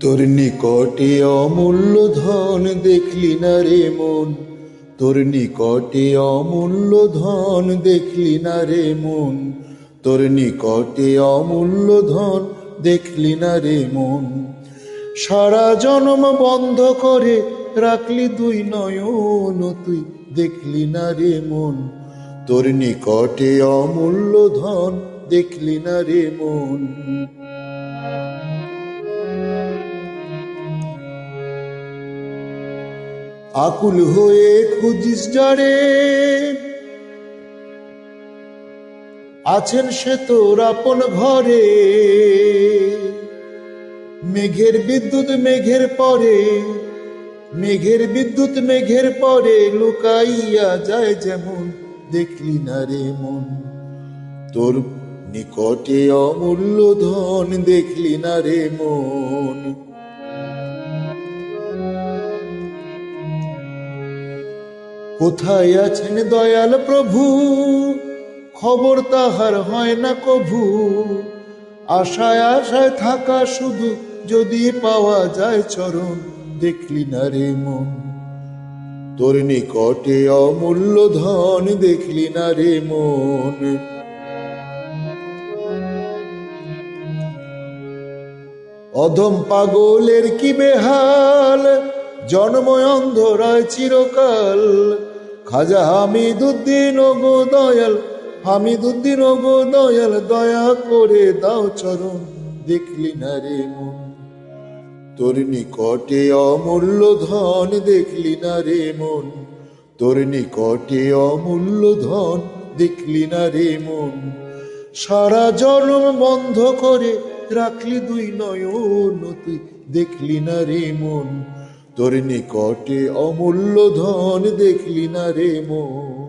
তোর নিকটে অমূল্য ধন দেখলি না রে মন? তোর নিকটে অমূল্য ধন দেখলি না রে মন? তোর নিকটে অমূল্য ধন দেখলি না রে মন? সারা জনম বন্ধ করে রাখলি দুই নয়ন, তুই দেখলি না রে মন? তোর নিকটে অমূল্য ধন দেখলি না রে মন? আকুল হয়ে খুঁজিস যারে। আছেন সে তোর আপন ঘরে। মেঘের বিদ্যুৎ মেঘের পরে, মেঘের বিদ্যুৎ মেঘের পরে লুকাইয়া যায় যেমন দেখলি না রে মন। তোর নিকটে অমূল্য ধন দেখলি না রে মন। কোথায় আছেন দয়াল প্রভু? খবর তাহার হয় না কভু। আশায় আশায় থাকা শুধু যদি পাওয়া যায় চরণ, দেখলি না রে মন। তোর নিকটে অমূল্য ধন, দেখলি না রে মন। অধম পাগলের কি বেহাল? জন্ময় অন্ধরায় চিরকাল খাজা হামিদুদ্দিন গো দয়াল, হামিদুদ্দিন গো দয়াল, দয়া করে দাও চরণ, দেখলি না রে মন। তোর নিকটে অমূল্য ধন দেখলি না রে মন। তোর নিকটে অমূল্য ধন দেখলি না রে মন। সারা জন্ম বন্ধ করে রাখলি দুই নয়ন তুই দেখলি না রে মন। তোর নিকটে অমূল্য ধন দেখলি না রে মন।